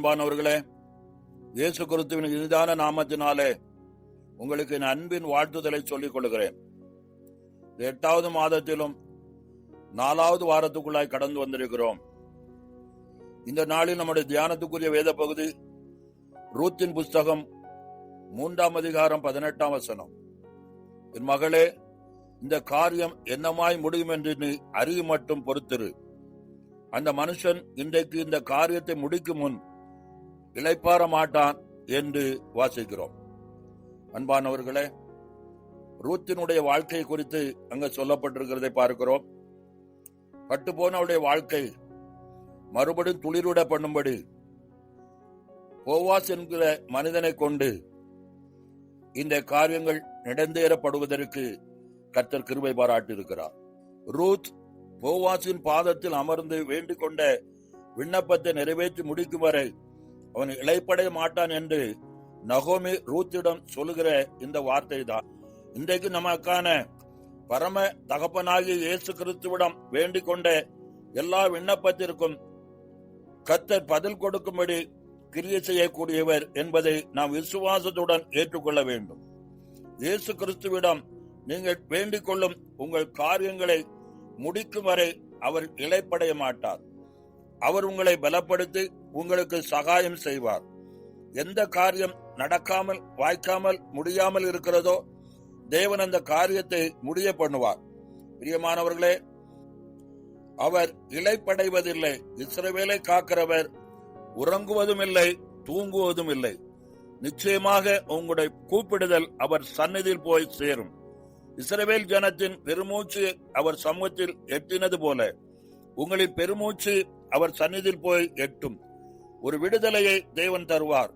அன்பானவர்களே இயேசு கிறிஸ்துவின் இனிதான நாமத்தினாலே உங்களுக்கு என் அன்பின் வாழ்த்துதலை சொல்லிக் கொள்கிறேன். எட்டாவது மாதத்திலும் நாலாவது வாரத்துக்குள்ளாய் கடந்து வந்திருக்கிறோம். இந்த நாளில் நம்முடைய தியானத்துக்குரிய வேத பகுதி ரூத்தின் புஸ்தகம் மூன்றாம் அதிகாரம் பதினெட்டாம் வசனம். என் மகளே இந்த காரியம் என்னமாய் முடியும் என்று நீ அறிய மட்டும் பொறுத்திரு. அந்த மனுஷன் இன்றைக்கு இந்த காரியத்தை முடிக்கும் முன் இளைப்பாற மாட்டான் என்று வாசிக்கிறோம். அன்பானவர்களே ரூத்தினுடைய வாழ்க்கை குறித்து அங்க சொல்லப்பட்டிருக்கிறதை பார்க்கிறோம். கட்டுப்போன அவருடைய வாழ்க்கை மறுபடியும் துளிருட பண்ணும்படி போவாஸ் என்கிற மனிதனை கொண்டு இந்த காரியங்கள் நடந்தேறப்படுவதற்கு கர்த்தர் கிருபை பாராட்டியிருக்கிறார். ரூத் போவாசின் பாதத்தில் அமர்ந்து வேண்டிக் கொண்ட விண்ணப்பத்தை நிறைவேற்றி முடிக்கும் வரை அவன் இழைப்படைய மாட்டான் என்று நகோமி ரூத்திடம் சொல்லுகிற இந்த வார்த்தை தான் இன்றைக்கு நமக்கான பரம தகப்பனாகிய இயேசு கிறிஸ்துவிடம் வேண்டிக் கொண்ட எல்லா விண்ணப்பத்திற்கும் கத்தர் பதில் கொடுக்கும்படி கிரியை செய்யக்கூடியவர் என்பதை நாம் விசுவாசத்துடன் ஏற்றுக்கொள்ள வேண்டும். இயேசு கிறிஸ்துவிடம் நீங்கள் வேண்டிக் கொள்ளும் உங்கள் காரியங்களை முடிக்கும் வரை அவர் இழைப்படைய மாட்டார். அவர் உங்களை பலப்படுத்தி உங்களுக்கு சகாயம் செய்வார். எந்த காரியம் நடக்காமல் வாய்க்காமல் முடியாமல் இருக்கிறதோ தேவன் அந்த காரியத்தை முடிய பண்ணுவார். பிரியமானவர்களே அவர் இலைப்படைவதில்லை இஸ்ரவேலை காக்கிறவர் உறங்குவதும் இல்லை தூங்குவதும் இல்லை நிச்சயமாக உங்களுடைய கூப்பிடுதல் அவர் சந்நிதியில் போய் சேரும். இஸ்ரவேல் ஜனத்தின் பெருமூச்சு அவர் சமூகத்தில் எட்டினது போல உங்களின் பெருமூச்சு அவர் சந்நிதியில் போய் எட்டும். ஒரு விடுதலையை தேவன் தருவார்.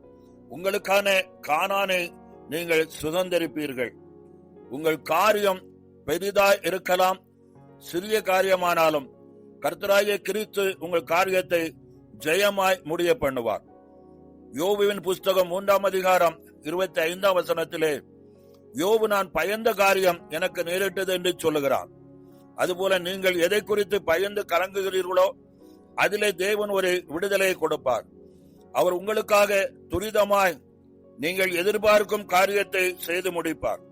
உங்களுக்கான காணானை நீங்கள் சுதந்திரிப்பீர்கள். உங்கள் காரியம் பெரிதாய் இருக்கலாம் சிறிய காரியமானாலும். கர்த்தராய கிறித்து உங்கள் காரியத்தை ஜெயமாய் முடிய பண்ணுவார். யோபுவின் புஸ்தகம் மூன்றாம் அதிகாரம் இருபத்தி ஐந்தாம் வசனத்திலே யோபு நான் பயந்த காரியம் எனக்கு நேரிட்டது என்று சொல்லுகிறான் அதுபோல நீங்கள் எதை குறித்து பயந்து கலங்குகிறீர்களோ அதிலே தேவன் ஒரு விடுதலையை கொடுப்பார். அவர் உங்களுக்காக துரிதமாய் நீங்கள் எதிர்பார்க்கும் காரியத்தை செய்து முடிப்பார்.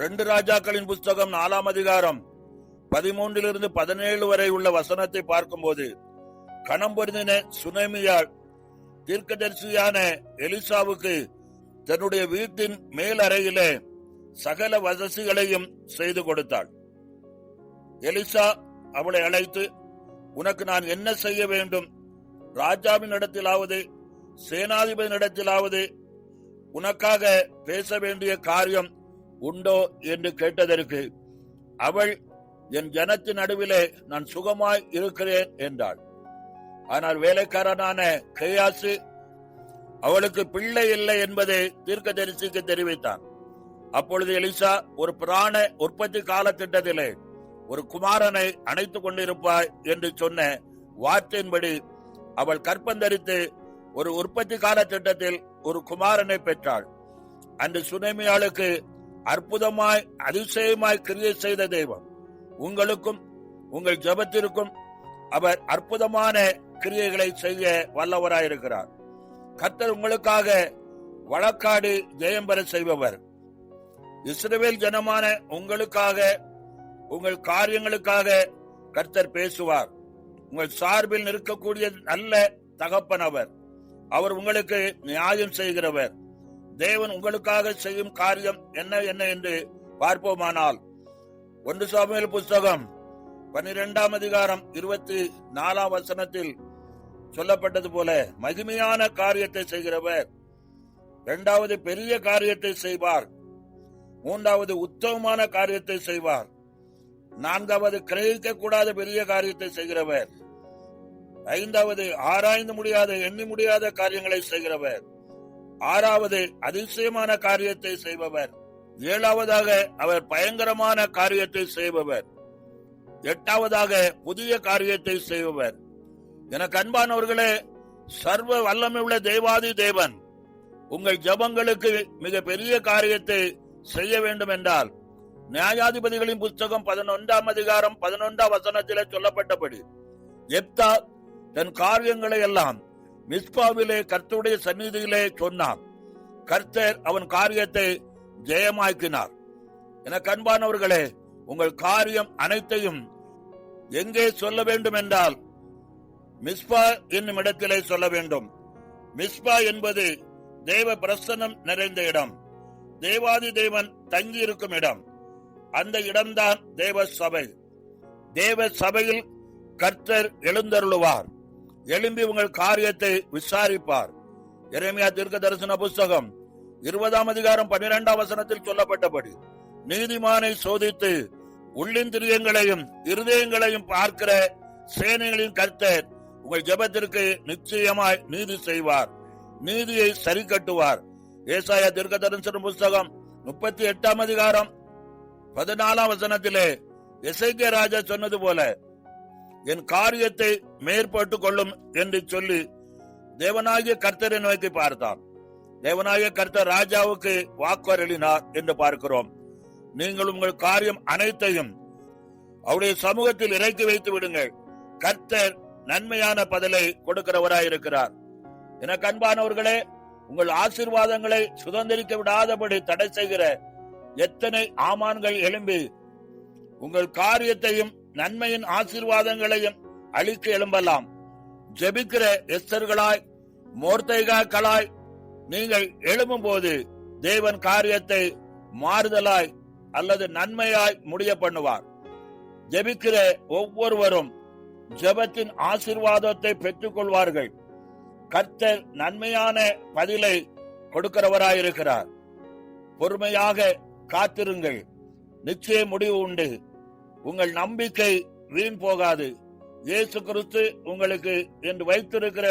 ரெண்டு ராஜாக்களின் புஸ்தகம் நாலாம் அதிகாரம் பதிமூன்றிலிருந்து பதினேழு வரை உள்ள வசனத்தை பார்க்கும்போது கணம் பொருந்தின சுனேமியால் தீர்க்கதரிசியான எலிசாவுக்கு தன்னுடைய வீட்டின் மேல் அறையிலே சகல வசதிகளையும் செய்து கொடுத்தாள். எலிசா அவளை அழைத்து உனக்கு நான் என்ன செய்ய வேண்டும்? ராஜாவின் இடத்திலாவது சேனாதிபதியிடத்திலாவது உனக்காக பேச வேண்டிய காரியம் உண்டோ என்று கேட்டதற்கு அவள் என் ஜனத்தின் நடுவிலே நான் சுகமாய் இருக்கிறேன் என்றாள். ஆனால் வேலைக்காரனான கையாசு அவளுக்கு பிள்ளை இல்லை என்பதை தீர்க்கதரிசிக்கு தெரிவித்தான். அப்பொழுது எலிசா ஒரு பிராண உற்பத்தி கால திட்டத்திலே ஒரு குமாரனை அணைத்துக் கொண்டிருப்பாய் என்று சொன்ன வார்த்தையின்படி அவள் கற்பந்தரித்து ஒரு உற்பத்தி கால திட்டத்தில் ஒரு குமாரனை பெற்றாள். அன்று சுனைமையாளுக்கு அற்புதமாய் அதிசயமாய் கிரியை செய்த தெய்வம். உங்களுக்கும் உங்கள் ஜபத்திற்கும் அவர் அற்புதமான கிரியைகளை செய்ய வல்லவராயிருக்கிறார். கர்த்தர் உங்களுக்காக வழக்காடி ஜெயம் பெற செய்பவர். இஸ்ரேல் ஜனமான உங்களுக்காக உங்கள் காரியங்களுக்காக கர்த்தர் பேசுவார். உங்கள் சார்பில் நிற்கக்கூடிய நல்ல தகப்பன் அவர். அவர் உங்களுக்கு நியாயம் செய்கிறவர். தேவன் உங்களுக்காக செய்யும் காரியம் என்ன என்ன என்று பார்ப்போமானால் ஒன்று சாமியல் புஸ்தகம் பன்னிரெண்டாம் அதிகாரம் இருபத்தி நாலாம் வசனத்தில் சொல்லப்பட்டது போல மகிமையான காரியத்தை செய்கிறவர். இரண்டாவது பெரிய காரியத்தை செய்வார். மூன்றாவது உத்தமமான காரியத்தை செய்வார். நான்காவது கிரகிக்க கூடாத பெரிய காரியத்தை செய்கிறவர். ஐந்தாவது ஆராய்ந்து முடியாத எண்ணி முடியாத காரியங்களை செய்கிறவர். ஆறாவது அதிசயமான காரியத்தை செய்பவர். ஏழாவதாக அவர் பயங்கரமான காரியத்தை செய்பவர். எட்டாவதாக புதிய காரியத்தை செய்பவர். எனக்கு அன்பானவர்களே சர்வ வல்லமை உள்ள தேவாதி தேவன் உங்கள் ஜபங்களுக்கு மிக பெரிய காரியத்தை செய்ய வேண்டும் என்றால் நியாயாதிபதிகளின் புஸ்தகம் பதினொன்றாம் அதிகாரம் பதினொன்றாம் வசனத்திலே சொல்லப்பட்டபடி எப்தா தன் காரியங்களை எல்லாம் மிஸ்பாவிலே கர்த்தருடைய சந்நிதியிலே சொன்னான். கர்த்தர் அவன் காரியத்தை ஜெயமாக்கினார். என கண்பானவர்களே உங்கள் காரியம் அனைத்தையும் எங்கே சொல்ல வேண்டும் என்றால் மிஸ்பா என்னும் இடத்திலே சொல்ல வேண்டும். மிஸ்பா என்பது தேவ பிரசன்னம் நிறைந்த இடம். தேவாதி தேவன் தங்கி இருக்கும் இடம். அந்த இடம்தான் தேவ சபை. தேவ சபையில் கர்த்தர் எழுந்தருளுவார். எழும்பி உங்கள் காரியத்தை விசாரிப்பார். எரேமியா தீர்க்க தரிசன புஸ்தகம் இருபதாம் அதிகாரம் பன்னிரெண்டாம் வசனத்தில் சொல்லப்பட்டபடி நீதிமானை சோதித்து உள்ளின் திரியங்களையும் இருதயங்களையும் பார்க்கிற சேனைகளின் கர்த்தர் உங்கள் ஜெபத்திற்கு நிச்சயமாய் நீதி செய்வார் நீதியை சரி கட்டுவார் ஏசாயா தீர்க்க தரிசன புஸ்தகம் முப்பத்தி எட்டாம் அதிகாரம் பதினாலாம் வசனத்திலே எசைக்கிய ராஜா சொன்னது போல என் காரியத்தை மேற்பட்டு கொள்ளும் என்று சொல்லி தேவனாகிய கர்த்தரை நோக்கி பார்த்தான். தேவனாகிய கர்த்தர் ராஜாவுக்கு வாக்குறுதினார் என்று பார்க்கிறோம். நீங்கள் உங்கள் காரியம் அனைத்தையும் அவருடைய சமூகத்தில் இறக்கி வைத்து விடுங்கள். கர்த்தர் நன்மையான பதிலை கொடுக்கிறவராயிருக்கிறார். என கண்பானவர்களே உங்கள் ஆசீர்வாதங்களை சுதந்திரிக்க விடாதபடி தடை செய்கிற எத்தனை ஆமான்கள் எழும்பி உங்கள் காரியத்தையும் நன்மையின் ஆசீர்வாதங்களையும் அழிக்க எழும்பலாம். ஜெபிக்கிற எஸ்தர்களாய் மோர்த்தைகாக்களாய் நீங்கள் எழும்பும் போது தேவன் காரியத்தை மாறுதலாய் அல்லது நன்மையாய் முடிய பண்ணுவார். ஜெபிக்கிற ஒவ்வொருவரும் ஜெபத்தின் ஆசீர்வாதத்தை பெற்றுக் கொள்வார்கள் கர்த்தர் நன்மையான பதிலை கொடுக்கிறவராயிருக்கிறார். பொறுமையாக காத்திருங்கள். நிச்சய முடிவு உண்டு. உங்கள் நம்பிக்கை வீண் போகாது. இயேசு கிறிஸ்து உங்களுக்கு என்று வைத்திருக்கிற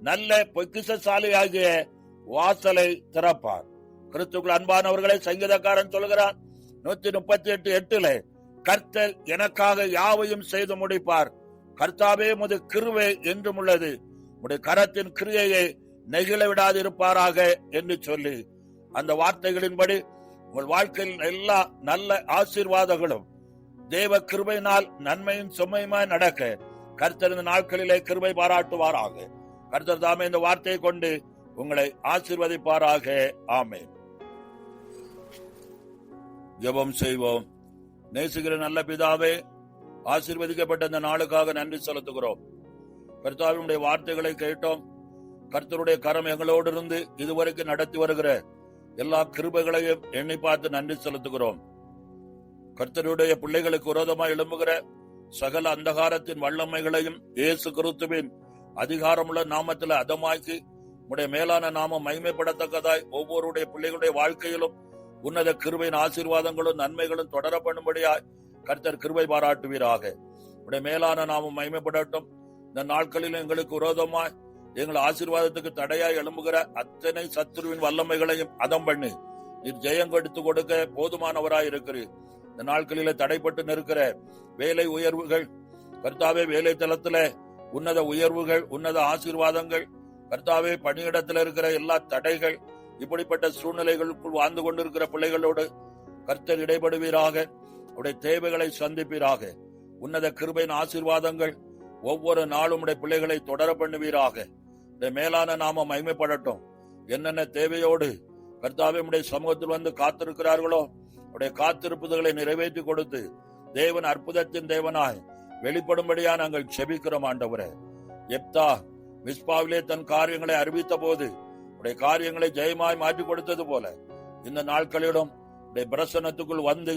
நல்ல பொக்கிசசாலியாகிய வாசலை திறப்பார். கிறிஸ்துக்குள் அன்பானவர்களை சங்கீதக்காரன் சொல்கிறார் நூத்தி முப்பத்தி எட்டு எட்டுல கர்த்தர் எனக்காக யாவையும் செய்து முடிப்பார். கர்த்தாவே முது கிருவை என்றும் உள்ளது. உடைய கரத்தின் கிரியையை நெகிழ விடாதிருப்பாராக என்று சொல்லி அந்த வார்த்தைகளின்படி உங்கள் வாழ்க்கையில் எல்லா நல்ல ஆசீர்வாதங்களும் தேவ கிருபையினால் நன்மையும் சுமையுமாய் நடக்க கர்த்தர் இந்த நாட்களிலே கிருபை பாராட்டுவாராக. கர்த்தர் தாமே இந்த வார்த்தையை கொண்டு உங்களை ஆசீர்வதிப்பாராக. ஆமே ஜெபம் செய்வோம். நேசுகிற நல்ல பிதாவே ஆசீர்வதிக்கப்பட்ட இந்த நாளுக்காக நன்றி செலுத்துகிறோம். கர்த்தாவினுடைய வார்த்தைகளை கேட்டோம். கர்த்தருடைய கரம் எங்களோடு இருந்து இதுவரைக்கும் நடத்தி வருகிற எல்லா கிருபைகளையும் எண்ணி பார்த்து நன்றி செலுத்துகிறோம். கர்த்தருடைய பிள்ளைகளுக்கு விரோதமாய் எழும்புகிற சகல அந்தகாரத்தின் வல்லமைகளையும் இயேசு கிறிஸ்துவின் அதிகாரமுள்ள நாமத்தில் அதமாக்கி உடைய மேலான நாமம் மகிமைப்படத்தக்கதாய் ஒவ்வொருடைய பிள்ளைகளுடைய வாழ்க்கையிலும் உன்னத கிருபையின் ஆசீர்வாதங்களும் நன்மைகளும் தொடர பண்ணும்படியாய் கர்த்தர் கிருபை பாராட்டுவீராக. உடைய மேலான நாமம் மகிமைப்படட்டும். இந்த நாட்களிலும் எங்களுக்கு விரோதமாய் எங்கள் ஆசீர்வாதத்துக்கு தடையாய் எழும்புகிற அத்தனை சத்துருவின் வல்லமைகளையும் அதம் பண்ணி நீர் ஜெயம் கொடுத்து கொடுக்க போதுமானவராய் இருக்கிறீர். இந்த நாட்களில தடைப்பட்டு நிற்கிற வேலை உயர்வுகள் கர்த்தாவே வேலை தளத்துல உன்னத உயர்வுகள் உன்னத ஆசீர்வாதங்கள் கர்த்தாவே பணியிடத்தில் இருக்கிற எல்லா தடைகள் இப்படிப்பட்ட சூழ்நிலைகளுக்குள் வாழ்ந்து கொண்டிருக்கிற பிள்ளைகளோடு கர்த்தர் இடைபடுவீராக உடைய தேவைகளை சந்திப்பீராக உன்னத கிருபையின் ஆசீர்வாதங்கள் ஒவ்வொரு நாளும் உடைய பிள்ளைகளை தொடர பண்ணுவீராக. இந்த மேலான நாம மகிமைப்படட்டும். என்னென்ன தேவையோடு கர்த்தாவே உடைய சமூகத்தில் வந்து காத்திருக்கிறார்களோ உடைய காத்திருப்புதல்களை நிறைவேற்றி கொடுத்து தேவன் அற்புதத்தின் தேவனாய் வெளிப்படும்படியா நாங்கள் செபிக்கிறோம் ஆண்டவரே. எப்தா மிஸ்பாவிலே தன் காரியங்களை அறிவித்த போது உடைய காரியங்களை ஜெயமாய் மாற்றி கொடுத்தது போல இந்த நாட்களிலும் உடைய பிரசனத்துக்குள் வந்து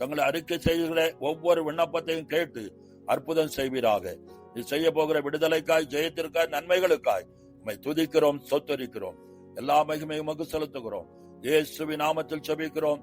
தங்களை அறிக்கை செய்கிற ஒவ்வொரு விண்ணப்பத்தையும் கேட்டு அற்புதம் செய்வீராக. நீ செய்ய போகிற விடுதலைக்காய் ஜெயத்திற்காய் நன்மைகளுக்காய் உண்மை துதிக்கிறோம் சொத்தரிக்கிறோம் எல்லா மகிமையும் மகு செலுத்துகிறோம். இயேசுவி நாமத்தில் செபிக்கிறோம்